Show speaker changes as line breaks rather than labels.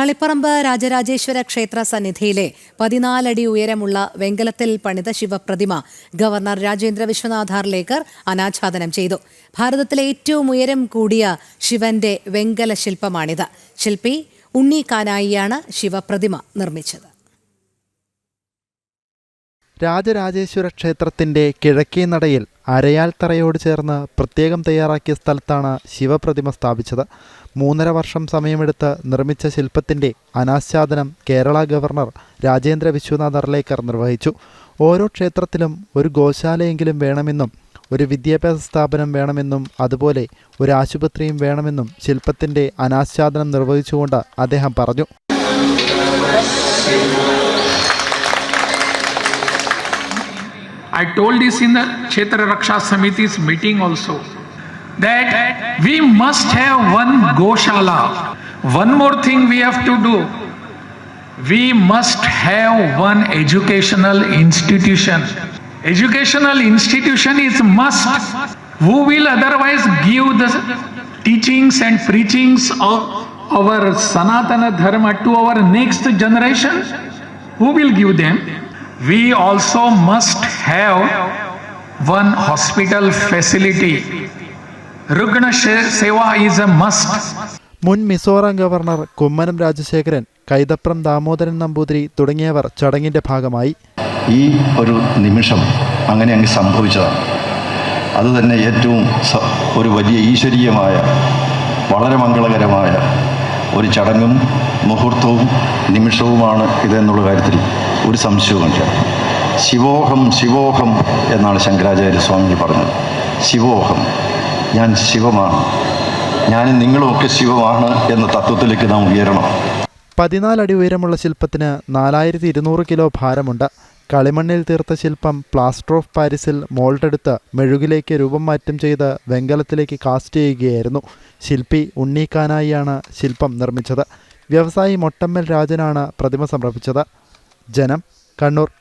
തളിപ്പറമ്പ് രാജരാജേശ്വര ക്ഷേത്ര സന്നിധിയിലെ പതിനാലടി ഉയരമുള്ള വെങ്കലത്തിൽ പണിത ശിവപ്രതിമ ഗവർണർ രാജേന്ദ്ര വിശ്വനാഥ ലേക്കർ അനാച്ഛാദനം ചെയ്തു. ഭാരതത്തിലെ ഏറ്റവും ഉയരം കൂടിയ ശിവന്റെ വെങ്കല ശില്പമാണിത് ശില്പി ഉണ്ണി കാനായിയാണ് ശിവപ്രതിമ നിർമ്മിച്ചത്.
രാജരാജേശ്വര ക്ഷേത്രത്തിന്റെ കിഴക്കേ നടയിൽ അരയാൽ തറയോട് ചേർന്ന് പ്രത്യേകം തയ്യാറാക്കിയ സ്ഥലത്താണ് ശിവപ്രതിമ സ്ഥാപിച്ചത്. മൂന്നര വർഷം സമയമെടുത്ത് നിർമ്മിച്ച ശില്പത്തിന്റെ അനാച്ഛാദനം കേരള ഗവർണർ രാജേന്ദ്ര വിശ്വനാഥ് അർലേക്കർ നിർവഹിച്ചു. ഓരോ ക്ഷേത്രത്തിലും ഒരു ഗോശാലയെങ്കിലും വേണമെന്നും ഒരു വിദ്യാഭ്യാസ സ്ഥാപനം വേണമെന്നും അതുപോലെ ഒരു ആശുപത്രിയും വേണമെന്നും ശില്പത്തിന്റെ അനാച്ഛാദനം നിർവഹിച്ചുകൊണ്ട് അദ്ദേഹം പറഞ്ഞു.
I told this in the Kshetra Raksha Samiti's meeting also that we must have one Goshala. One more thing we have to do. We must have one educational institution. Educational institution is must. Who will otherwise give the teachings and preachings of our Sanatana Dharma to our next generation? Who will give them? We also must have one hospital facility. Rugna Seva is a must.
മുൻ Mizoram governor Kummanam Rajasekharan Kaithapram Damodaran Namboothiri തുടങ്ങിയവർ ചടങ്ങിന്റെ ഭാഗമായി
ഈ ഒരു നിമിഷം അങ്ങനെ അങ്ങ് സംഭവിച്ചതാണ് അതുതന്നെ ഏറ്റവും ഒരു വലിയ ഈശ്വരീയമായ വളരെ മംഗളകരമായ ഒരു ചടങ്ങും മുഹൂർത്തവും നിമിഷവുമാണ് ഇതെന്നുള്ള കാര്യത്തിൽ ഒരു സംശയവുമില്ല ശിവോഹം ശിവോഹം എന്നാണ് ശങ്കരാചാര്യ സ്വാമിജി പറഞ്ഞത്. ശിവോഹം. ഞാൻ ശിവമാണ്. ഞാനും നിങ്ങളുമൊക്കെ ശിവമാണ് എന്ന തത്വത്തിലേക്ക് നാം ഉയരണം.
പതിനാലടി ഉയരമുള്ള ശില്പത്തിന് നാലായിരത്തി ഇരുന്നൂറ് കിലോ ഭാരമുണ്ട്. കളിമണ്ണിൽ തീർത്ത ശില്പം പ്ലാസ്റ്റർ ഓഫ് പാരീസിൽ മോൾഡെടുത്ത് മെഴുകിലേക്ക് രൂപം മാറ്റം ചെയ്ത് വെങ്കലത്തിലേക്ക് കാസ്റ്റ് ചെയ്യുകയായിരുന്നു. ശില്പി ഉണ്ണീക്കാനായിയാണ് ശില്പം നിർമ്മിച്ചത്. വ്യവസായി മൊട്ടമ്മൽ രാജനാണ് പ്രതിമ സമർപ്പിച്ചത്. ജനം കണ്ണൂർ.